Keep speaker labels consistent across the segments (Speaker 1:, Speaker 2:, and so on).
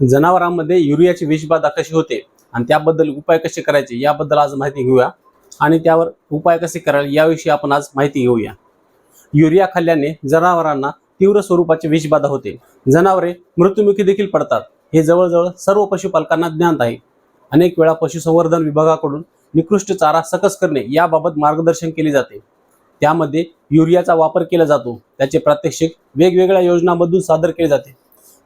Speaker 1: जनावरांमध्ये युरियाची विषबाधा कशी होते आणि त्याबद्दल उपाय कसे करायचे याबद्दल आज माहिती घेऊया. आणि त्यावर उपाय कसे करायला याविषयी आपण आज माहिती घेऊया. युरिया खाल्ल्याने जनावरांना तीव्र स्वरूपाची विषबाधा होते. जनावरे मृत्युमुखी देखील पडतात. हे जवळजवळ सर्व पशुपालकांना ज्ञात आहे. अनेक वेळा पशुसंवर्धन विभागाकडून निकृष्ट चारा सकस करणे याबाबत मार्गदर्शन केले जाते. त्यामध्ये युरियाचा वापर केला जातो. त्याचे प्रात्यक्षिक वेगवेगळ्या योजनांमधून सादर केले जाते.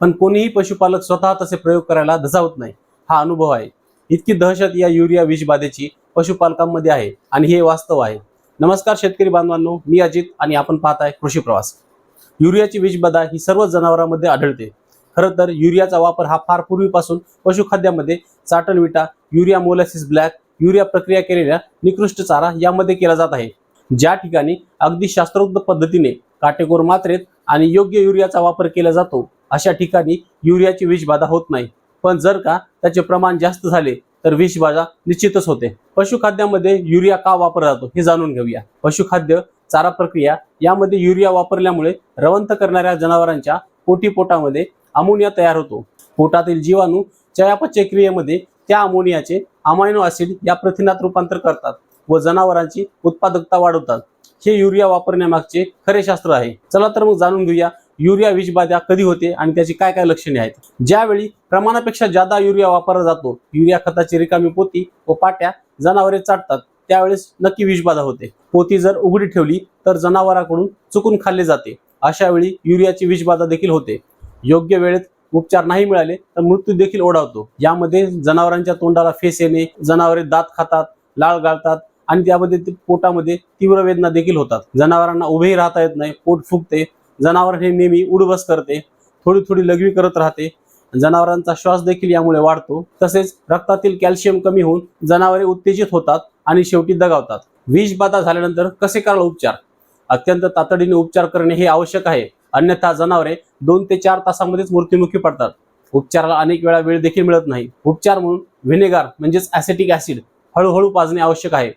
Speaker 1: पण कोणीही पशुपालक स्वतः तसे प्रयोग करायला धजावत नाही. हा अनुभव आहे. इतकी दहशत या युरिया विषबाधेची पशुपालकांमध्ये आहे आणि हे वास्तव आहे. नमस्कार शेतकरी बांधवांनो मी अजित आणि आपण पाहताय कृषी प्रवास. युरियाची विषबाधा ही सर्व जनावरांमध्ये आढळते. खरं तर युरियाचा वापर हा फार पूर्वीपासून पशुखाद्यामध्ये चाटण विटा युरिया मोलॅसिस ब्लॅक युरिया प्रक्रिया केलेल्या निकृष्ट चारा यामध्ये केला जात आहे. ज्या ठिकाणी अगदी शास्त्रोक्त पद्धतीने काटेकोर मात्रेत आणि योग्य युरियाचा वापर केला जातो अशा ठिकाणी युरियाची विषबाधा होत नाही. पण जर का त्याचे प्रमाण जास्त झाले तर विषबाधा निश्चितच होते. पशुखाद्यामध्ये युरिया का वापरला जातो हे जाणून घेऊया. पशुखाद्य चारा प्रक्रिया यामध्ये युरिया वापरल्यामुळे रवंथ करणाऱ्या जनावरांच्या पोटीपोटामध्ये अमोनिया तयार होतो. पोटातील जीवाणू चयापचय क्रियेमध्ये त्या अमोनियाचे अमायनो ऍसिड या प्रथिनात रूपांतर करतात व जनावरांची उत्पादकता वाढवतात. हे युरिया वापरण्यामागचे खरे शास्त्र आहे. चला तर मग जाणून घेऊया युरिया विषबाधा कधी होते आणि त्याची काय काय लक्षणे आहेत? ज्यावेळी प्रमाणापेक्षा जादा युरिया वापरला जातो युरिया खताची रिकामी पोती व पाट्या जनावरे चाटतात त्यावेळेस नक्की विषबाधा होते. पोती जर उघडी ठेवली तर जनावरांकडून चुकून खाल्ले जाते. अशा वेळी युरियाची विषबाधा देखील होते. योग्य वेळेत उपचार नाही मिळाले तर मृत्यू देखील ओढावतो. यामध्ये जनावरांच्या तोंडाला फेस येणे जनावरे दात खातात लाळ गाळतात आणि त्यामध्ये ते पोटामध्ये तीव्र वेदना देखील होतात. जनावरांना उभेही राहता येत नाही पोट फुगते जनावर हे नेहमी उडबस करते थोडी थोडी लघवी करत राहते. जनावरांचा श्वास देखील यामुळे वाढतो. तसेच रक्तातील कॅल्शियम कमी होऊन जनावरे उत्तेजित होतात आणि शेवटी दगावतात. विषबाधा झाल्यानंतर कसे करायला उपचार? अत्यंत तातडीने उपचार करणे हे आवश्यक आहे. अन्यथा जनावरे दोन ते चार तासामध्येच मृत्युमुखी पडतात. उपचाराला अनेक वेळा वेळ देखील मिळत नाही. उपचार म्हणून व्हिनेगार म्हणजेच ॲसिटिक ॲसिड हळूहळू पाजणे आवश्यक आहे.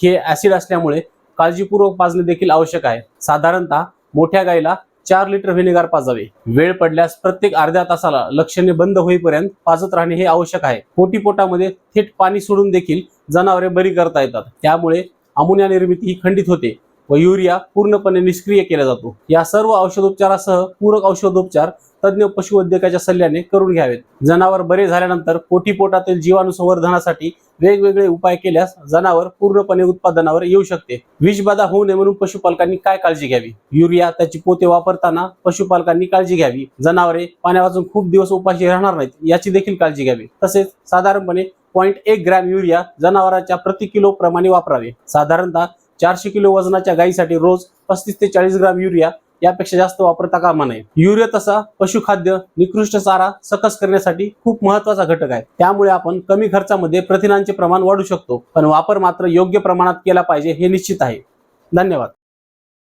Speaker 1: हे ॲसिड असल्यामुळे काळजीपूर्वक पाजणे देखील आवश्यक आहे. साधारणतः मोठ्या गाईला चार लिटर व्हिनेगार पाजावे. वेळ पडल्यास प्रत्येक अर्ध्या तासाला लक्षणे बंद होईपर्यंत पाजत राहणे हे आवश्यक आहे. पोटीपोटामध्ये थेट पाणी सोडून देखील जनावरे बरी करता येतात. त्यामुळे अमोनिया निर्मिती ही खंडित होते व युरिया पूर्णपणे निष्क्रिय केला जातो. या सर्व औषधोपचारासह पूरक औषधोपचार तज्ज्ञ पशुवैद्यकाच्या सल्ल्याने करून घ्यावेत. जनावर बरे झाल्यानंतर पोटीपोटातील जीवाणू संवर्धनासाठी वेगवेगळे उपाय केल्यास जनावर पूर्णपणे उत्पादनावर येऊ शकते. विषबाधा होऊ नये म्हणून पशुपालकांनी काय काळजी घ्यावी? युरिया त्याची पोते वापरताना पशुपालकांनी काळजी घ्यावी. जनावरे पाण्यापासून खूप दिवस उपाशी राहणार नाहीत याची देखील काळजी घ्यावी. तसेच साधारणपणे पॉईंट एक ग्रॅम युरिया जनावरांच्या प्रति किलो प्रमाणे वापरावे. साधारणतः चारशे किलो वजनाच्या गायीसाठी रोज पस्तीस ते चाळीस ग्राम युरिया यापेक्षा जास्त वापरता कामा नये. युरिया तसा पशुखाद्य निकृष्ट चारा सकस करण्यासाठी खूप महत्त्वाचा घटक आहे. त्यामुळे आपण कमी खर्चामध्ये प्रथिनांचे प्रमाण वाढू शकतो पण वापर मात्र योग्य प्रमाणात केला पाहिजे हे निश्चित आहे. धन्यवाद.